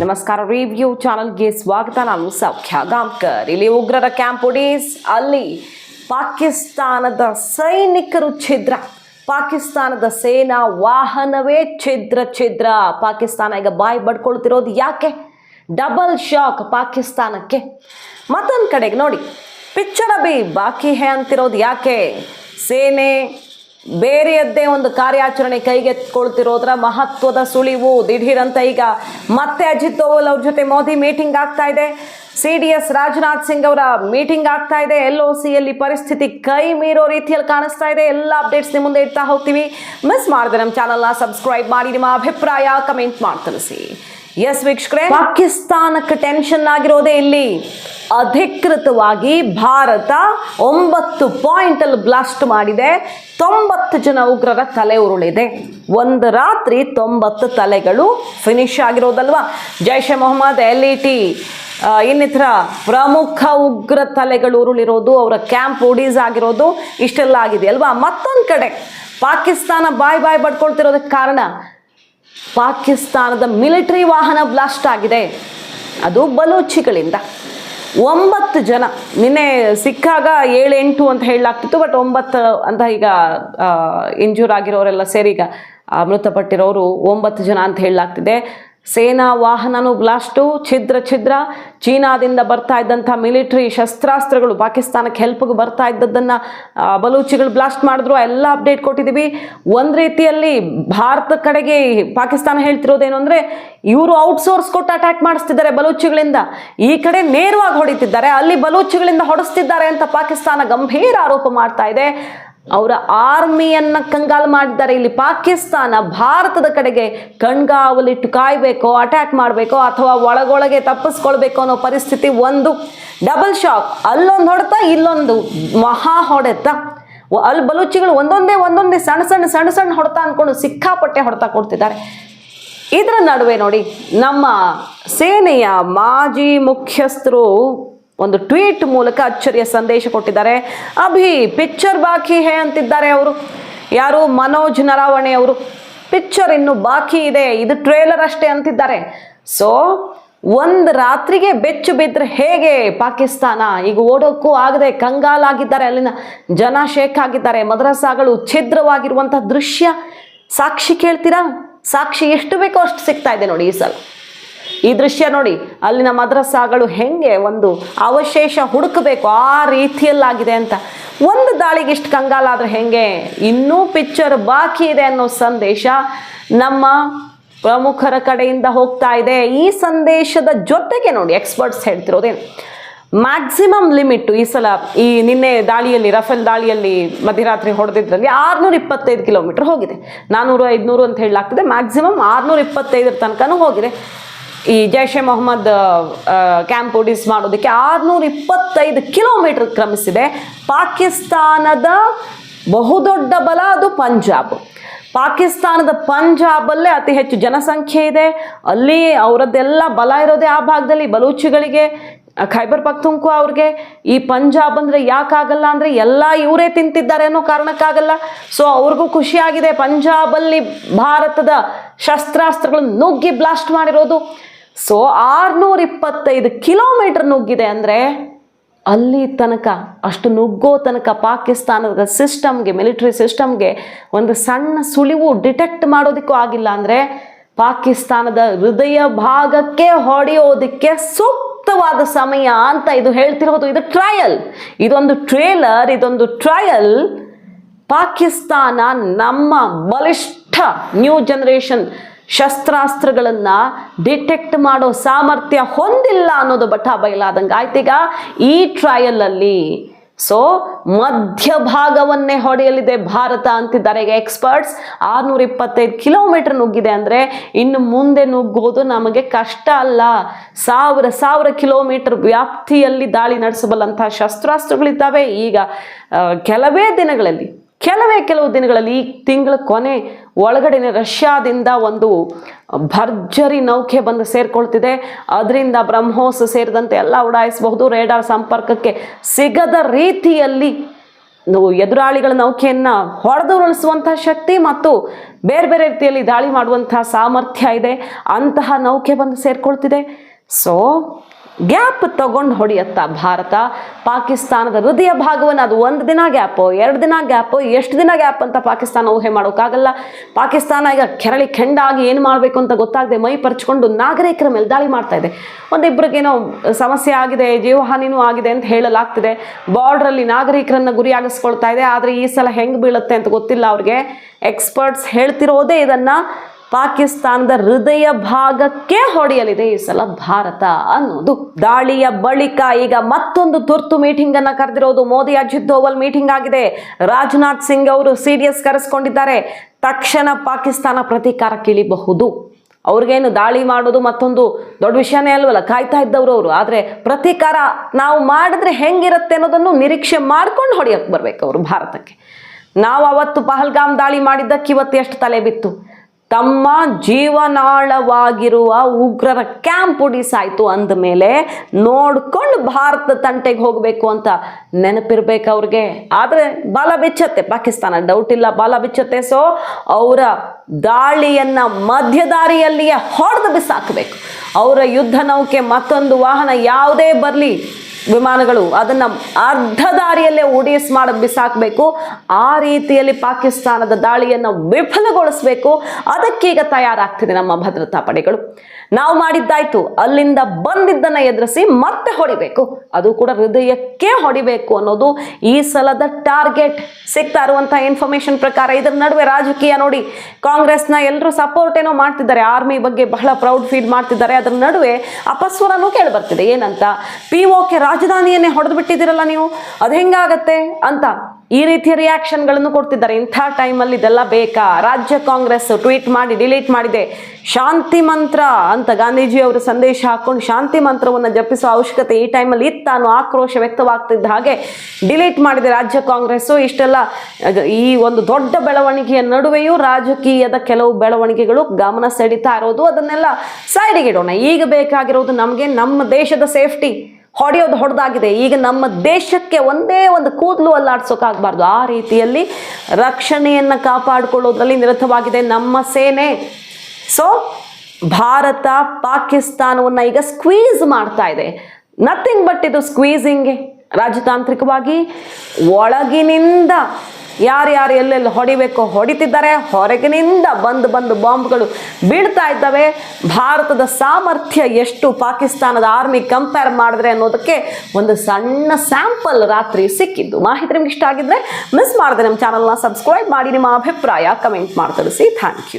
ನಮಸ್ಕಾರ ರಿವ್ಯೂ ಚಾನಲ್ಗೆ ಸ್ವಾಗತ. ನಾನು ಸೌಖ್ಯ ಗಾಂಕರ್ ಇಲ್ಲಿ ಉಗ್ರರ ಕ್ಯಾಂಪ್ ಒಡೀಸ್ ಅಲ್ಲಿ ಪಾಕಿಸ್ತಾನದ ಸೈನಿಕರು ಛಿದ್ರ. ಪಾಕಿಸ್ತಾನದ ಸೇನಾ ವಾಹನವೇ ಛಿದ್ರ ಛಿದ್ರ. ಪಾಕಿಸ್ತಾನ ಈಗ ಬಾಯಿ ಬಡ್ಕೊಳ್ತಿರೋದು ಯಾಕೆ? ಡಬಲ್ ಶಾಕ್ ಪಾಕಿಸ್ತಾನಕ್ಕೆ. ಮತ್ತೊಂದು ಕಡೆಗೆ ನೋಡಿ. ಪಿಚ್ಚರ ಬಿ ಬಾಕಿ ಹೇ ಅಂತಿರೋದು ಯಾಕೆ? ಸೇನೆ ಬೇರೆಯದ್ದೇ ಒಂದು ಕಾರ್ಯಾಚರಣೆ ಕೈಗೆತ್ಕೊಳ್ತಿರೋದ್ರ ಮಹತ್ವದ ಸುಳಿವು ದಿಢೀರಂತ ಈಗ ಮತ್ತೆ ಅಜಿತ್ ದೋವಲ್ ಅವ್ರ ಜೊತೆ ಮೋದಿ ಮೀಟಿಂಗ್ ಆಗ್ತಾ ಇದೆ. C D S Rajnath Singh ಅವರ ಮೀಟಿಂಗ್ ಆಗ್ತಾ ಇದೆ. ಎಲ್ ಒ ಸಿಯಲ್ಲಿ ಪರಿಸ್ಥಿತಿ ಕೈ ಮೀರೋ ರೀತಿಯಲ್ಲಿ ಕಾಣಿಸ್ತಾ ಇದೆ. ಎಲ್ಲ ಅಪ್ಡೇಟ್ಸ್ ನಿಮ್ಮ ಮುಂದೆ ಇಡ್ತಾ ಹೋಗ್ತೀವಿ. ಮಿಸ್ ಮಾಡಿದೆ ನಮ್ಮ ಚಾನಲ್ನ ಸಬ್ಸ್ಕ್ರೈಬ್ ಮಾಡಿ. ನಿಮ್ಮ ಅಭಿಪ್ರಾಯ ಕಮೆಂಟ್ ಮಾಡಿ ತಿಳಿಸಿ. ಎಸ್ ವೀಕ್ಷಕರೇ. ಪಾಕಿಸ್ತಾನಕ್ಕೆ ಟೆನ್ಷನ್ ಆಗಿರೋದೇ ಇಲ್ಲಿ. ಅಧಿಕೃತವಾಗಿ ಭಾರತ ಒಂಬತ್ತು ಪಾಯಿಂಟ್ ಅಲ್ಲಿ ಬ್ಲಾಸ್ಟ್ ಮಾಡಿದೆ. ತೊಂಬತ್ತು ಜನ ಉಗ್ರರ ತಲೆ ಉರುಳಿದೆ. ಒಂದು ರಾತ್ರಿ ತೊಂಬತ್ತು ತಲೆಗಳು finish ಆಗಿರೋದಲ್ವಾ? Jaish Mohammed, L E T ಇನ್ನಿತರ ಪ್ರಮುಖ ಉಗ್ರ ತಲೆಗಳು ಉರುಳಿರೋದು, ಅವರ ಕ್ಯಾಂಪ್ ಒಡೀಸ್ ಆಗಿರೋದು, ಇಷ್ಟೆಲ್ಲ ಆಗಿದೆ ಅಲ್ವಾ? ಮತ್ತೊಂದು ಕಡೆ ಪಾಕಿಸ್ತಾನ ಬಾಯ್ ಬಾಯ್ ಬಡ್ಕೊಳ್ತಿರೋದಕ್ಕೆ ಕಾರಣ ಪಾಕಿಸ್ತಾನದ ಮಿಲಿಟರಿ ವಾಹನ ಬ್ಲಾಸ್ಟ್ ಆಗಿದೆ. ಅದು ಬಲೂಚಿಗಳಿಂದ. ಒಂಬತ್ತು ಜನ, ನಿನ್ನೆ ಸಿಕ್ಕಾಗ ಏಳು ಎಂಟು ಅಂತ ಹೇಳಲಾಗ್ತಿತ್ತು ಬಟ್ ಒಂಬತ್ತು ಅಂತ ಈಗ ಇಂಜೂರ್ ಆಗಿರೋರೆಲ್ಲ ಸೇರಿ ಈಗ ಮೃತಪಟ್ಟಿರೋರು ಒಂಬತ್ತು ಜನ ಅಂತ ಹೇಳಲಾಗ್ತಿದೆ. ಸೇನಾ ವಾಹನನೂ ಬ್ಲಾಸ್ಟು, ಛಿದ್ರ ಛಿದ್ರ, ಚೀನಾದಿಂದ ಬರ್ತಾ ಇದ್ದಂಥ ಮಿಲಿಟರಿ ಶಸ್ತ್ರಾಸ್ತ್ರಗಳು ಪಾಕಿಸ್ತಾನಕ್ಕೆ ಹೆಲ್ಪ್ಗೆ ಬರ್ತಾ ಇದ್ದದ್ದನ್ನು ಬಲೂಚಿಗಳು ಬ್ಲಾಸ್ಟ್ ಮಾಡಿದ್ರು ಎಲ್ಲ ಅಪ್ಡೇಟ್ ಕೊಟ್ಟಿದ್ದೀವಿ. ಒಂದು ರೀತಿಯಲ್ಲಿ ಭಾರತ ಕಡೆಗೆ ಪಾಕಿಸ್ತಾನ ಹೇಳ್ತಿರೋದೇನು ಅಂದರೆ, ಇವರು ಔಟ್ಸೋರ್ಸ್ ಕೊಟ್ಟು ಅಟ್ಯಾಕ್ ಮಾಡಿಸ್ತಿದ್ದಾರೆ ಬಲೂಚಿಗಳಿಂದ. ಈ ಕಡೆ ನೇರವಾಗಿ ಹೊಡಿತಿದ್ದಾರೆ, ಅಲ್ಲಿ ಬಲೂಚಿಗಳಿಂದ ಹೊಡೆಸ್ತಿದ್ದಾರೆ ಅಂತ ಪಾಕಿಸ್ತಾನ ಗಂಭೀರ ಆರೋಪ ಮಾಡ್ತಾ ಇದೆ. ಅವರ ಆರ್ಮಿಯನ್ನ ಕಂಗಾಲು ಮಾಡಿದ್ದಾರೆ. ಇಲ್ಲಿ ಪಾಕಿಸ್ತಾನ ಭಾರತದ ಕಡೆಗೆ ಕಣ್ಗಾವಲಿಟ್ಟು ಕಾಯಬೇಕೋ ಅಟ್ಯಾಕ್ ಮಾಡಬೇಕೋ, ಅಥವಾ ಒಳಗೊಳಗೆ ತಪ್ಪಿಸ್ಕೊಳ್ಬೇಕು ಅನ್ನೋ ಪರಿಸ್ಥಿತಿ ಒಂದು. ಡಬಲ್ ಶಾಕ್ ಅಲ್ಲೊಂದು ಹೊಡೆತ, ಇಲ್ಲೊಂದು ಮಹಾ ಹೊಡೆತ. ಅಲ್ಲಿ ಬಲೂಚಿಗಳು ಒಂದೊಂದೇ ಒಂದೊಂದೇ ಸಣ್ಣ ಸಣ್ಣ ಸಣ್ಣ ಸಣ್ಣ ಹೊಡೆತ ಅಂದ್ಕೊಂಡು ಸಿಕ್ಕಾಪಟ್ಟೆ ಹೊಡೆತ ಕೊಡ್ತಿದ್ದಾರೆ. ಇದರ ನಡುವೆ ನೋಡಿ, ನಮ್ಮ ಸೇನೆಯ ಮಾಜಿ ಮುಖ್ಯಸ್ಥರು ಒಂದು ಟ್ವೀಟ್ ಮೂಲಕ ಅಚ್ಚರಿಯ ಸಂದೇಶ ಕೊಟ್ಟಿದ್ದಾರೆ. ಅಭಿ ಪಿಕ್ಚರ್ ಬಾಕಿ ಹೇ ಅಂತಿದ್ದಾರೆ ಅವರು. ಯಾರು? ಮನೋಜ್ ನರಾವಣೆ ಅವರು. ಪಿಕ್ಚರ್ ಇನ್ನು ಬಾಕಿ ಇದೆ. ಇದು ಟ್ರೇಲರ್ ಅಷ್ಟೇ ಅಂತಿದ್ದಾರೆ. ಸೊ ಒಂದು ರಾತ್ರಿಗೆ ಬೆಚ್ಚು ಬಿದ್ದರೆ ಹೇಗೆ ಪಾಕಿಸ್ತಾನ? ಈಗ ಓಡೋಕ್ಕೂ ಆಗದೆ ಕಂಗಾಲಾಗಿದ್ದಾರೆ. ಅಲ್ಲಿನ ಜನ ಶೇಖ್ ಆಗಿದ್ದಾರೆ. ಮದ್ರಸಾಗಳು ಛಿದ್ರವಾಗಿರುವಂಥ ದೃಶ್ಯ. ಸಾಕ್ಷಿ ಕೇಳ್ತೀರಾ? ಸಾಕ್ಷಿ ಎಷ್ಟು ಬೇಕೋ ಅಷ್ಟು ಸಿಗ್ತಾ ಇದೆ ನೋಡಿ ಈ ಸಲ. ಈ ದೃಶ್ಯ ನೋಡಿ, ಅಲ್ಲಿನ ಮದ್ರಸಾಗಳು ಹೆಂಗೆ ಒಂದು ಅವಶೇಷ ಹುಡುಕಬೇಕು, ಆ ರೀತಿಯಲ್ಲಾಗಿದೆ ಅಂತ. ಒಂದು ದಾಳಿಗೆ ಇಷ್ಟು ಕಂಗಾಲಾದ್ರೆ ಹೆಂಗೆ? ಇನ್ನೂ ಪಿಕ್ಚರ್ ಬಾಕಿ ಇದೆ ಅನ್ನೋ ಸಂದೇಶ ನಮ್ಮ ಪ್ರಮುಖರ ಕಡೆಯಿಂದ ಹೋಗ್ತಾ ಇದೆ. ಈ ಸಂದೇಶದ ಜೊತೆಗೆ ನೋಡಿ ಎಕ್ಸ್ಪರ್ಟ್ಸ್ ಹೇಳ್ತಿರೋದೇನು. ಮ್ಯಾಕ್ಸಿಮಮ್ ಲಿಮಿಟ್ ಈ ಸಲ, ಈ ನಿನ್ನೆ ದಾಳಿಯಲ್ಲಿ, ರಫೇಲ್ ದಾಳಿಯಲ್ಲಿ ಮಧ್ಯರಾತ್ರಿ ಹೊಡೆದಿದ್ರಲ್ಲಿ ಆರುನೂರ ಇಪ್ಪತ್ತೈದು ಕಿಲೋಮೀಟರ್ ಹೋಗಿದೆ. ನಾನ್ನೂರು ಐದುನೂರು ಅಂತ ಹೇಳಲಾಗ್ತದೆ. ಮ್ಯಾಕ್ಸಿಮಮ್ ಆರುನೂರ ಇಪ್ಪತ್ತೈದರ ತನಕನೂ ಹೋಗಿದೆ. ಈ ಜೈಷ್ ಎ ಮೊಹಮ್ಮದ್ ಕ್ಯಾಂಪ್ ಪ್ರೊಡ್ಯೂಸ್ ಮಾಡೋದಕ್ಕೆ ಆರುನೂರ ಇಪ್ಪತ್ತೈದು ಕಿಲೋಮೀಟರ್ ಕ್ರಮಿಸಿದೆ. ಪಾಕಿಸ್ತಾನದ ಬಹುದೊಡ್ಡ ಬಲ ಅದು ಪಂಜಾಬ್. ಪಾಕಿಸ್ತಾನದ ಪಂಜಾಬಲ್ಲೇ ಅತಿ ಹೆಚ್ಚು ಜನಸಂಖ್ಯೆ ಇದೆ. ಅಲ್ಲಿ ಅವರದ್ದೆಲ್ಲ ಬಲ ಇರೋದೇ ಆ ಭಾಗದಲ್ಲಿ, ಬಲೂಚಿಗಳಿಗೆ ಖೈಬರ್ ಪಕ್ತುಂಕು ಅವ್ರಿಗೆ. ಈ ಪಂಜಾಬ್ ಅಂದರೆ ಯಾಕಾಗಲ್ಲ ಅಂದರೆ ಎಲ್ಲ ಇವರೇ ತಿಂತಿದ್ದಾರೆ ಅನ್ನೋ ಕಾರಣಕ್ಕಾಗಲ್ಲ. ಸೊ ಅವ್ರಿಗೂ ಖುಷಿಯಾಗಿದೆ ಪಂಜಾಬಲ್ಲಿ ಭಾರತದ ಶಸ್ತ್ರಾಸ್ತ್ರಗಳನ್ನು ನುಗ್ಗಿ ಬ್ಲಾಸ್ಟ್ ಮಾಡಿರೋದು. ಸೊ ಆರುನೂರ ಇಪ್ಪತ್ತೈದು ಕಿಲೋಮೀಟರ್ ನುಗ್ಗಿದೆ ಅಂದರೆ ಅಲ್ಲಿ ತನಕ, ಅಷ್ಟು ನುಗ್ಗೋ ತನಕ ಪಾಕಿಸ್ತಾನದ ಸಿಸ್ಟಮ್ಗೆ, ಮಿಲಿಟರಿ ಸಿಸ್ಟಮ್ಗೆ ಒಂದು ಸಣ್ಣ ಸುಳಿವು ಡಿಟೆಕ್ಟ್ ಮಾಡೋದಕ್ಕೂ ಆಗಿಲ್ಲ ಅಂದರೆ ಪಾಕಿಸ್ತಾನದ ಹೃದಯ ಭಾಗಕ್ಕೆ ಹೊಡೆಯೋದಕ್ಕೆ ಸೂಕ್ತವಾದ ಸಮಯ ಅಂತ ಇದು ಹೇಳ್ತಿರೋದು. ಇದು ಟ್ರಯಲ್. ಇದೊಂದು ಟ್ರೇಲರ್, ಇದೊಂದು ಟ್ರಯಲ್. ಪಾಕಿಸ್ತಾನ ನಮ್ಮ ಬಲಿಷ್ಠ ನ್ಯೂ ಜನರೇಷನ್ ಶಸ್ತ್ರಾಸ್ತ್ರಗಳನ್ನು ಡಿಟೆಕ್ಟ್ ಮಾಡೋ ಸಾಮರ್ಥ್ಯ ಹೊಂದಿಲ್ಲ ಅನ್ನೋದು ಬಟ್ಟ ಬಯಲಾದಂಗೆ ಆಯ್ತೀಗ ಈ ಟ್ರಯಲಲ್ಲಿ ಸೊ ಮಧ್ಯಭಾಗವನ್ನೇ ಹೊಡೆಯಲಿದೆ ಭಾರತ ಅಂತಿದ್ದಾರೆ. ಈಗ ಎಕ್ಸ್ಪರ್ಟ್ಸ್ ಆರ್ನೂರ ಇಪ್ಪತ್ತೈದು ಕಿಲೋಮೀಟರ್ ನುಗ್ಗಿದೆ ಅಂದರೆ ಇನ್ನು ಮುಂದೆ ನುಗ್ಗೋದು ನಮಗೆ ಕಷ್ಟ ಅಲ್ಲ. ಸಾವಿರ ಸಾವಿರ ಕಿಲೋಮೀಟರ್ ವ್ಯಾಪ್ತಿಯಲ್ಲಿ ದಾಳಿ ನಡೆಸಬಲ್ಲಂತಹ ಶಸ್ತ್ರಾಸ್ತ್ರಗಳಿದ್ದಾವೆ. ಈಗ ಕೆಲವೇ ದಿನಗಳಲ್ಲಿ, ಕೆಲವೇ ಕೆಲವು ದಿನಗಳಲ್ಲಿ ಈ ತಿಂಗಳ ಕೊನೆ ಒಳಗಡೆನೆ ರಷ್ಯಾದಿಂದ ಒಂದು ಭರ್ಜರಿ ನೌಕೆ ಬಂದು ಸೇರ್ಕೊಳ್ತಿದೆ. ಅದರಿಂದ ಬ್ರಹ್ಮೋಸ್ ಸೇರಿದಂತೆ ಎಲ್ಲ ಉಡಾಯಿಸಬಹುದು. ರೇಡಾರ್ ಸಂಪರ್ಕಕ್ಕೆ ಸಿಗದ ರೀತಿಯಲ್ಲಿ ಎದುರಾಳಿಗಳ ನೌಕೆಯನ್ನು ಹೊಡೆದು ಉರುಳಿಸುವಂತಹ ಶಕ್ತಿ ಮತ್ತು ಬೇರೆ ಬೇರೆ ರೀತಿಯಲ್ಲಿ ದಾಳಿ ಮಾಡುವಂತಹ ಸಾಮರ್ಥ್ಯ ಇದೆ. ಅಂತಹ ನೌಕೆ ಬಂದು ಸೇರ್ಕೊಳ್ತಿದೆ. ಸೊ ಗ್ಯಾಪ್ ತಗೊಂಡು ಹೊಡೆಯತ್ತ ಭಾರತ. ಪಾಕಿಸ್ತಾನದ ಹೃದಯ ಭಾಗವನ್ನು ಅದು ಒಂದು ದಿನ ಗ್ಯಾಪು, ಎರಡು ದಿನ ಗ್ಯಾಪು, ಎಷ್ಟು ದಿನ ಗ್ಯಾಪ್ ಅಂತ ಪಾಕಿಸ್ತಾನ ಊಹೆ ಮಾಡೋಕ್ಕಾಗಲ್ಲ. ಪಾಕಿಸ್ತಾನ ಈಗ ಕೆರಳಿ ಕೆಂಡಾಗಿ ಏನು ಮಾಡಬೇಕು ಅಂತ ಗೊತ್ತಾಗದೆ ಮೈ ಪರ್ಚ್ಕೊಂಡು ನಾಗರಿಕರ ಮೇಲೆ ದಾಳಿ ಮಾಡ್ತಾ ಇದೆ. ಒಂದಿಬ್ಬರಿಗೇನೋ ಸಮಸ್ಯೆ ಆಗಿದೆ, ಜೀವಹಾನಿನೂ ಆಗಿದೆ ಅಂತ ಹೇಳಲಾಗ್ತಿದೆ. ಬಾರ್ಡ್ರಲ್ಲಿ ನಾಗರಿಕರನ್ನ ಗುರಿಯಾಗಿಸ್ಕೊಳ್ತಾ ಇದೆ. ಆದರೆ ಈ ಸಲ ಹೆಂಗೆ ಬೀಳುತ್ತೆ ಅಂತ ಗೊತ್ತಿಲ್ಲ ಅವ್ರಿಗೆ. ಎಕ್ಸ್ಪರ್ಟ್ಸ್ ಹೇಳ್ತಿರೋದೇ ಇದನ್ನ. ಪಾಕಿಸ್ತಾನದ ಹೃದಯ ಭಾಗಕ್ಕೆ ಹೊಡೆಯಲಿದೆ ಈ ಸಲ ಭಾರತ ಅನ್ನೋದು. ದಾಳಿಯ ಬಳಿಕ ಈಗ ಮತ್ತೊಂದು ತುರ್ತು ಮೀಟಿಂಗ್ ಅನ್ನ ಕರೆದಿರೋದು ಮೋದಿ ಅಜಿತ್ ದೋವಲ್ ಮೀಟಿಂಗ್ ಆಗಿದೆ. ರಾಜನಾಥ್ ಸಿಂಗ್ ಅವರು ಸಿಡಿಎಸ್ ಕರೆಸ್ಕೊಂಡಿದ್ದಾರೆ. ತಕ್ಷಣ ಪಾಕಿಸ್ತಾನ ಪ್ರತೀಕಾರಕ್ಕಿಳಿಬಹುದು ಅವ್ರಿಗೇನು ದಾಳಿ ಮಾಡೋದು ಮತ್ತೊಂದು ದೊಡ್ಡ ವಿಷಯನೇ ಅಲ್ವಲ್ಲ? ಕಾಯ್ತಾ ಇದ್ದವರು ಅವರು. ಆದರೆ ಪ್ರತೀಕಾರ ನಾವು ಮಾಡಿದ್ರೆ ಹೆಂಗಿರುತ್ತೆ ಅನ್ನೋದನ್ನು ನಿರೀಕ್ಷೆ ಮಾಡ್ಕೊಂಡು ಹೊಡೆಯಕ್ಕೆ ಬರ್ಬೇಕು ಅವರು ಭಾರತಕ್ಕೆ. ನಾವು ಅವತ್ತು ಪಹಲ್ಗಾಮ್ ದಾಳಿ ಮಾಡಿದ್ದಕ್ಕೆ ಇವತ್ತು ಎಷ್ಟು ತಲೆ ಬಿತ್ತು? ತಮ್ಮ ಜೀವನಾಳವಾಗಿರುವ ಉಗ್ರರ ಕ್ಯಾಂಪ್ ಉಡಿಸಾಯ್ತು ಅಂದ ಮೇಲೆ ನೋಡ್ಕೊಂಡು ಭಾರತ ತಂಟೆಗೆ ಹೋಗಬೇಕು ಅಂತ ನೆನಪಿರ್ಬೇಕು ಅವ್ರಿಗೆ. ಆದರೆ ಬಾಲ ಬಿಚ್ಚತ್ತೆ, ಪಾಕಿಸ್ತಾನ ಡೌಟ್ ಇಲ್ಲ, ಬಾಲ ಬಿಚ್ಚತ್ತೆ. ಸೊ ಅವರ ದಾಳಿಯನ್ನ ಮಧ್ಯದಾರಿಯಲ್ಲಿಯೇ ಹೊಡೆದು ಬಿಸಾಕಬೇಕು. ಅವರ ಯುದ್ಧ ನೌಕೆ ಮತ್ತೊಂದು ವಾಹನ ಯಾವುದೇ ಬರಲಿ ವಿಮಾನಗಳು ಅದನ್ನು ಅರ್ಧ ದಾರಿಯಲ್ಲೇ ಉಡಿಸ್ ಮಾಡಿ ಬಿಸಾಕಬೇಕು. ಆ ರೀತಿಯಲ್ಲಿ ಪಾಕಿಸ್ತಾನದ ದಾಳಿಯನ್ನು ವಿಫಲಗೊಳಿಸಬೇಕು. ಅದಕ್ಕೀಗ ತಯಾರಾಗ್ತಿದೆ ನಮ್ಮ ಭದ್ರತಾ ಪಡೆಗಳು. ನಾವು ಮಾಡಿದ್ದಾಯ್ತು. ಅಲ್ಲಿಂದ ಬಂದಿದ್ದನ್ನ ಎದುರಿಸಿ ಮತ್ತೆ ಹೊಡಿಬೇಕು. ಅದು ಕೂಡ ಹೃದಯಕ್ಕೆ ಹೊಡಿಬೇಕು ಅನ್ನೋದು ಈ ಸಲದ ಟಾರ್ಗೆಟ್. ಸಿಗ್ತಾ ಇರುವಂತಹ ಇನ್ಫಾರ್ಮೇಶನ್ ಪ್ರಕಾರ ಇದರ ನಡುವೆ ರಾಜಕೀಯ ನೋಡಿ. ಕಾಂಗ್ರೆಸ್ನ ಎಲ್ಲರೂ ಸಪೋರ್ಟ್ ಏನೋ ಮಾಡ್ತಿದ್ದಾರೆ. ಆರ್ಮಿ ಬಗ್ಗೆ ಬಹಳ ಪ್ರೌಡ್ ಫೀಲ್ ಮಾಡ್ತಿದ್ದಾರೆ. ಅದರ ನಡುವೆ ಅಪಸ್ವರನೂ ಕೇಳಿ ಬರ್ತಿದೆ. ಏನಂತ? ಪಿ ಕೆ ರಾಜಧಾನಿಯನ್ನೇ ಹೊಡೆದು ಬಿಟ್ಟಿದ್ದೀರಲ್ಲ ನೀವು? ಅದು ಹೆಂಗಾಗತ್ತೆ ಅಂತ ಈ ರೀತಿಯ ರಿಯಾಕ್ಷನ್ಗಳನ್ನು ಕೊಡ್ತಿದ್ದಾರೆ. ಇಂಥ ಟೈಮಲ್ಲಿ ಇದೆಲ್ಲ ಬೇಕಾ? ರಾಜ್ಯ ಕಾಂಗ್ರೆಸ್ ಟ್ವೀಟ್ ಮಾಡಿ ಡಿಲೀಟ್ ಮಾಡಿದೆ. ಶಾಂತಿ ಮಂತ್ರ ಅಂತ ಗಾಂಧೀಜಿ ಅವರು ಸಂದೇಶ ಹಾಕೊಂಡು ಶಾಂತಿ ಮಂತ್ರವನ್ನು ಜಪಿಸುವ ಅವಶ್ಯಕತೆ ಈ ಟೈಮಲ್ಲಿ ಇತ್ತ ಅನ್ನೋ ಆಕ್ರೋಶ ವ್ಯಕ್ತವಾಗ್ತಿದ್ದ ಹಾಗೆ ಡಿಲೀಟ್ ಮಾಡಿದೆ ರಾಜ್ಯ ಕಾಂಗ್ರೆಸ್ಸು ಇಷ್ಟೆಲ್ಲ ಈ ಒಂದು ದೊಡ್ಡ ಬೆಳವಣಿಗೆಯ ನಡುವೆಯೂ ರಾಜಕೀಯದ ಕೆಲವು ಬೆಳವಣಿಗೆಗಳು ಗಮನ ಸೆಳೀತಾ ಇರೋದು. ಅದನ್ನೆಲ್ಲ ಸೈಡಿಗೆ ಇಡೋಣ. ಈಗ ಬೇಕಾಗಿರೋದು ನಮಗೆ ನಮ್ಮ ದೇಶದ ಸೇಫ್ಟಿ ಹೊಡೆಯೋದು ಹೊಡೆದಾಗಿದೆ. ಈಗ ನಮ್ಮ ದೇಶಕ್ಕೆ ಒಂದೇ ಒಂದು ಕೂದಲು ಅಲ್ಲಾಡ್ಸೋಕ್ಕಾಗಬಾರ್ದು ಆ ರೀತಿಯಲ್ಲಿ ರಕ್ಷಣೆಯನ್ನು ಕಾಪಾಡಿಕೊಳ್ಳೋದ್ರಲ್ಲಿ ನಿರತವಾಗಿದೆ ನಮ್ಮ ಸೇನೆ. ಸೊ ಭಾರತ ಪಾಕಿಸ್ತಾನವನ್ನು ಈಗ ಸ್ಕ್ವೀಸ್ ಮಾಡ್ತಾ ಇದೆ. ನಥಿಂಗ್ ಬಟ್ ಇದು ಸ್ಕ್ವೀಸಿಂಗ್ ರಾಜತಾಂತ್ರಿಕವಾಗಿ ಒಳಗಿನಿಂದ ಯಾರ್ಯಾರು ಎಲ್ಲೆಲ್ಲಿ ಹೊಡಿಬೇಕೋ ಹೊಡಿತಿದ್ದಾರೆ. ಹೊರಗಿನಿಂದ ಬಂದು ಬಂದು ಬಾಂಬ್ಗಳು ಬೀಳ್ತಾ ಇದ್ದಾವೆ. ಭಾರತದ ಸಾಮರ್ಥ್ಯ ಎಷ್ಟು? ಪಾಕಿಸ್ತಾನದ ಆರ್ಮಿ ಕಂಪೇರ್ ಮಾಡಿದ್ರೆ ಅನ್ನೋದಕ್ಕೆ ಒಂದು ಸಣ್ಣ ಸ್ಯಾಂಪಲ್ ರಾತ್ರಿ ಸಿಕ್ಕಿದ್ದು. ಮಾಹಿತಿ ನಿಮ್ಗೆ ಇಷ್ಟ ಆಗಿದ್ರೆ ಮಿಸ್ ಮಾಡಿದೆ ನಮ್ಮ ಚಾನಲ್ನ ಸಬ್ಸ್ಕ್ರೈಬ್ ಮಾಡಿ. ನಿಮ್ಮ ಅಭಿಪ್ರಾಯ ಕಮೆಂಟ್ ಮಾಡಿ ತಿಳಿಸಿ ಥ್ಯಾಂಕ್ ಯು